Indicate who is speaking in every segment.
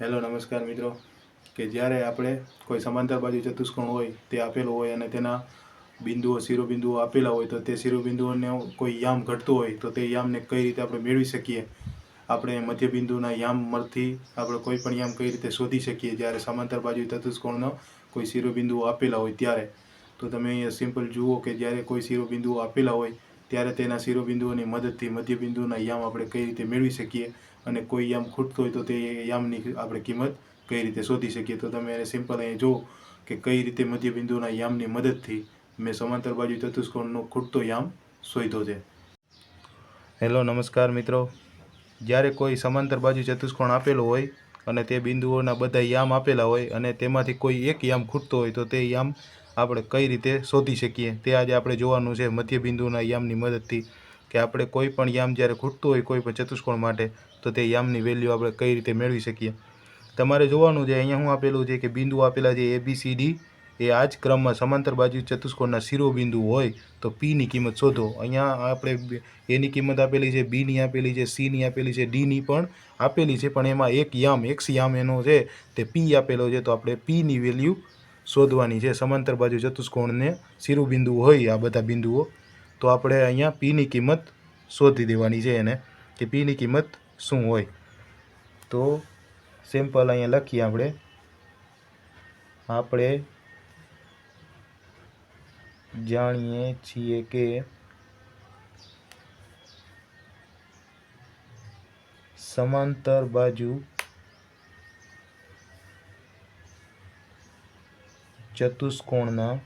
Speaker 1: Hello, નમસ્કાર મિત્રો. કે જ્યારે આપણે કોઈ સમાંતર બાજુ ચતુષ્કોણ હોય, તે આપેલો હોય અને તેના બિંદુઓ, શિરોબિંદુઓ આપેલા હોય, તો તે શિરોબિંદુઓને કોઈ યામ ઘટતું હોય, તો તે યામને કઈ રીતે આપણે મેળવી શકીએ? આપણે મધ્યબિંદુના યામમાંથી આપણે કોઈ પણ યામ કઈ રીતે શોધી શકીએ? જ્યારે સમાંતર બાજુ ચતુષ્કોણનો કોઈ શિરોબિંદુઓ આપેલા હોય ત્યારે. તો તમે અહીંયા સિમ્પલ જુઓ કે જ્યારે કોઈ શિરોબિંદુઓ આપેલા હોય ત્યારે તેના શિરોબિંદુઓની મદદથી મધ્યબિંદુના યામ આપણે કઈ રીતે મેળવી શકીએ અને કોઈ યામ ખૂટતો હોય તો તે યામની આપણે કિંમત કઈ રીતે શોધી શકીએ. તો તમે સિમ્પલ અહીં જુઓ કે કઈ રીતે મધ્યબિંદુના યામની મદદથી મેં સમાંતર બાજુ ચતુષ્કોણનો ખૂટતો યામ શોધ્યો છે. હેલો, નમસ્કાર મિત્રો. જ્યારે કોઈ સમાંતર બાજુ ચતુષ્કોણ આપેલો હોય અને તે બિંદુઓના બધા યામ આપેલા હોય અને તેમાંથી કોઈ એક યામ ખૂટતો હોય તો તે યામ આપણે કઈ રીતે શોધી શકીએ? તે આજે આપણે જોવાનું છે મધ્યબિંદુના યામની મદદથી કે આપણે કોઈ પણ યામ જ્યારે ખૂટતું હોય કોઈ પણ ચતુષ્કોણ માટે, તો તે યામની વેલ્યુ આપણે કઈ રીતે મેળવી શકીએ? તમારે જોવાનું છે, અહીંયા શું આપેલું છે કે બિંદુ આપેલા છે એ બી સી ડી એ આ જ ક્રમમાં સમાંતર બાજુ ચતુષ્કોણના શિરોબિંદુ હોય, તો પીની કિંમત શોધો. અહીંયા આપણે એની કિંમત આપેલી છે બીની આપેલી છે સીની આપેલી છે ડીની પણ આપેલી છે, પણ એમાં એક યામ એક્સ યામ એનો છે, તે પી આપેલો છે, તો આપણે પીની વેલ્યુ શોધવાની છે. સમાંતર બાજુ ચતુષ્કોણને શિરોબિંદુ હોય આ બધા બિંદુઓ, તો આપણે અહીંયા પીની કિંમત શોધી દેવાની છે એને, કે પીની કિંમત શું હોય. તો સિમ્પલ અહીંયા લખીએ આપણે. આપણે જાણીએ છીએ કે સમાંતર બાજુ ચતુષ્કોણના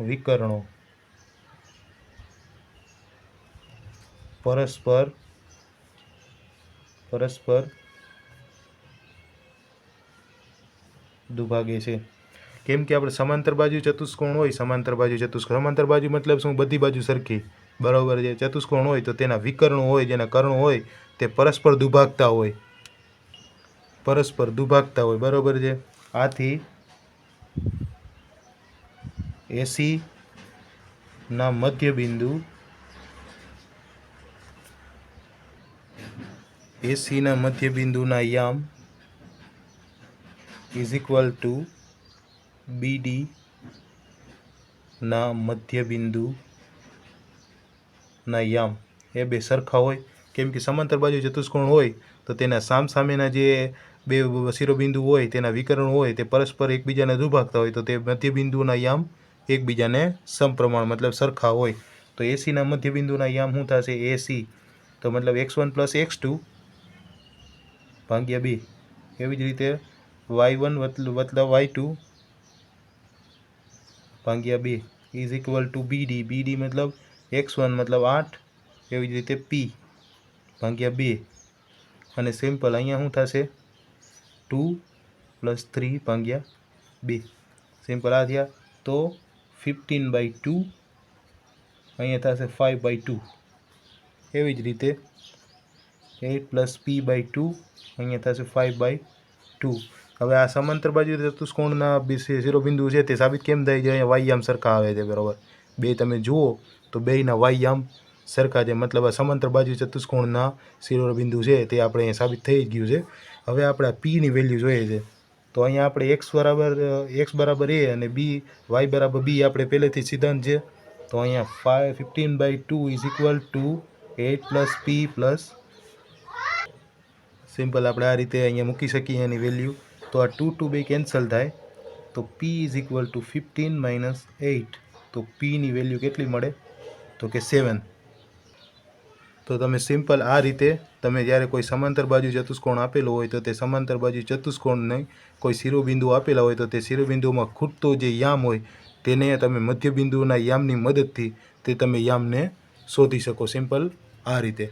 Speaker 1: વિકર્ણો. પરસ્પર પરસ્પર દુભાગે છે. કેમ કે આપણે સમાંતર બાજુ ચતુષ્કોણ હોય, સમાંતર બાજુ ચતુષ્કોણ. સમાંતર બાજુ મતલબ શું? બધી બાજુ સરખી. બરાબર છે? ચતુષ્કોણ હોય તો તેના વિકર્ણો હોય, જેના કર્ણો હોય, તે પરસ્પર દુભાગતા હોય. પરસ્પર દુભાગતા હોય. બરાબર છે? આથી એસીના મધ્ય બિંદુ એસીના મધ્ય બિંદુના યામ ઇઝ ઇક્વલ ટુ બીડી ના મધ્ય બિંદુ ના યામ. એ બે સરખા હોય. કેમ કે સમાંતર બાજુ ચતુષ્કોણ હોય, તો તેના સામસામેના જે બે શિરોબિંદુ હોય, તેના વિકર્ણ હોય, તે પરસ્પર એકબીજાને દુભાગતા હોય, તો તે મધ્યબિંદુના યામ એકબીજાને સમપ્રમાણ, મતલબ સરખા હોય. તો એસીના મધ્યબિંદુના યામ શું થશે? એસી તો મતલબ X one plus X two ભાગ્યા બી. એવી જ રીતે વાય વન મતલબ વાય ટુ ભાગ્યા B. Is equal to BD BD મતલબ એક્સ વન મતલબ આઠ. એવી જ રીતે પી ભાગ્યા બે. અને સિમ્પલ અહીંયા શું થશે? ટુ પ્લસ થ્રી ભાગ્યા બે. સિમ્પલ આ થયા. તો ફિફ્ટીન બાય ટુ અહીંયા થશે ફાઇવ બાય ટુ એવી જ રીતે eight plus P by two અહીંયા થશે ફાઇવ બાય ટુ હવે આ સમાંતર બાજુ ચતુષ્કોણના શિરોબિંદુ છે તે સાબિત કેમ થાય છે? અહીંયા વાયામ સરખા આવે છે, બરાબર. બે તમે જુઓ તો બેયના વાયામ સરખા છે. મતલબ આ સમાંતર બાજુ ચતુષ્કોણના શિરોબિંદુ છે તે આપણે અહીંયા સાબિત થઈ ગયું છે. હવે આપણે પીની વેલ્યુ જોઈએ છે. તો અહીંયા આપણે એક્સ બરાબર એક્સ બરાબર એ અને બી વાય બરાબર બી આપણે પહેલેથી સિદ્ધાંત છે. તો અહીંયા five fifteen by two is equal to eight plus P plus simple આપણે આ રીતે અહીંયા મૂકી શકીએ એની વેલ્યુ તો આ ટુ ટુ બે કેન્સલ થાય. તો P is equal to fifteen minus eight તો પીની વેલ્યુ કેટલી મળે? તો કે સેવન તો તમે સિમ્પલ આ રીતે તમે જ્યારે કોઈ સમાંતર બાજુ ચતુષ્કોણ આપેલો હોય તો તે સમાંતર બાજુ ચતુષ્કોણને કોઈ શિરોબિંદુ આપેલા હોય તો તે શિરોબિંદુમાં ખૂટતો જે યામ હોય તેને તમે મધ્યબિંદુના યામની મદદથી તે તમે યામને શોધી શકો. સિમ્પલ આ રીતે.